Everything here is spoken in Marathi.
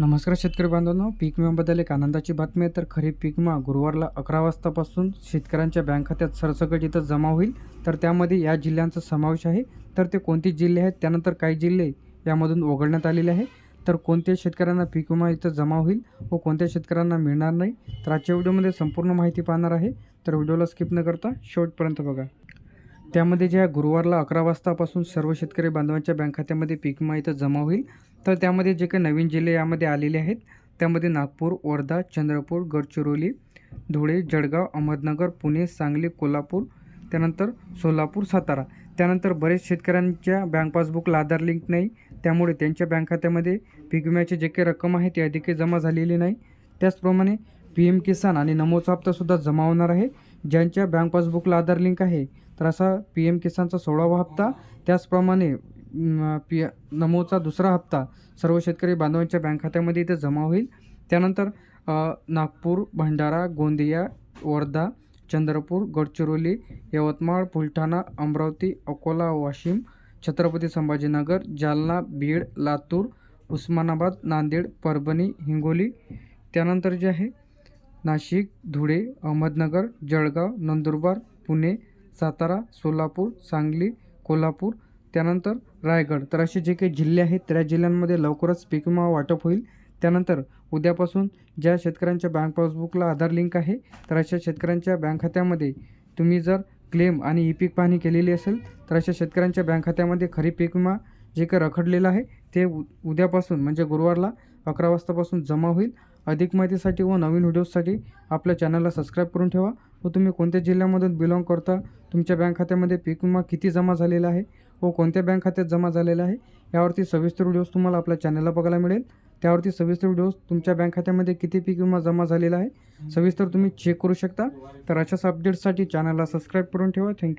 नमस्कार शेतकरी बांधवांनो पीक विम्याबद्दल एक आनंदाची बातमी आहे. तर खरीप पीक विमा गुरुवारला अकरा वाजतापासून शेतकऱ्यांच्या बँक खात्यात सरसकट इथं जमा होईल. तर त्यामध्ये या जिल्ह्यांचा समावेश आहे. तर ते कोणते जिल्हे आहेत त्यानंतर काही जिल्हे यामधून वगळण्यात आलेले आहे. तर कोणत्या शेतकऱ्यांना पीक विमा इथं जमा होईल व कोणत्या शेतकऱ्यांना मिळणार नाही तर आजच्या व्हिडिओमध्ये संपूर्ण माहिती पाहणार आहे. तर व्हिडिओला स्किप न करता शेवटपर्यंत बघा. त्यामध्ये ज्या गुरुवारला अकरा वाजतापासून सर्व शेतकरी बांधवांच्या बँक खात्यामध्ये पीक विमा इथं जमा होईल तर त्यामध्ये जे काही नवीन जिल्हे यामध्ये आलेले आहेत त्यामध्ये नागपूर वर्धा चंद्रपूर गडचिरोली धुळे जळगाव अहमदनगर पुणे सांगली कोल्हापूर त्यानंतर सोलापूर सातारा. त्यानंतर बरेच शेतकऱ्यांच्या बँक पासबुकला आधार लिंक नाही त्यामुळे त्यांच्या बँक खात्यामध्ये पीक विम्याची जे काही रक्कम आहे ती अधिक जमा झालेली नाही. त्याचप्रमाणे पी एम किसान आणि नमोचा हप्तासुद्धा जमा होणार आहे. ज्यांच्या बँक पासबुकला आधार लिंक आहे तर असा पी एम किसानचा सोळावा हप्ता. त्याचप्रमाणे पी नमोचा दुसरा हप्ता सर्व शेतकरी बांधवांच्या बँक खात्यामध्ये इथे जमा होईल. त्यानंतर नागपूर भंडारा गोंदिया वर्धा चंद्रपूर गडचिरोली यवतमाळ बुलढाणा अमरावती अकोला वाशिम छत्रपती संभाजीनगर जालना बीड लातूर उस्मानाबाद नांदेड परभणी हिंगोली. त्यानंतर जे आहे नाशिक धुळे अहमदनगर जळगाव नंदुरबार पुणे सातारा सोलापूर सांगली कोल्हापूर त्यानंतर रायगड. तर असे जे काही जिल्हे आहेत त्या जिल्ह्यांमध्ये लवकरच पीक विमा वाटप होईल. त्यानंतर उद्यापासून ज्या शेतकऱ्यांच्या बँक पासबुकला आधार लिंक आहे तर अशा शेतकऱ्यांच्या बँक खात्यामध्ये तुम्ही जर क्लेम आणि ई पीक पाहणी केलेली असेल तर अशा शेतकऱ्यांच्या बँक खात्यामध्ये खरीप पीक विमा जे काही रखडलेलं आहे ते उ उद्यापासून म्हणजे गुरुवारला अकरा वाजतापासून जमा होईल. अधिक माहितीसाठी व नवीन व्हिडिओजसाठी आपल्या चॅनलला सबस्क्राईब करून ठेवा. व तुम्ही कोणत्या जिल्ह्यामधून बिलॉंग करता तुमच्या बँक खात्यामध्ये पीक विमा किती जमा झालेला आहे व कोणत्या बँक खात्यात जमा झालेला आहे यावरती सविस्तर व्हिडिओज तुम्हाला आपल्या चॅनलला बघायला मिळेल. त्यावरती सविस्तर व्हिडिओज तुमच्या बँक खात्यामध्ये किती पीक विमा जमा झालेला आहे सविस्तर तुम्ही चेक करू शकता. तर अशाच अपडेट्ससाठी चॅनलला सबस्क्राईब करून ठेवा. थँक्यू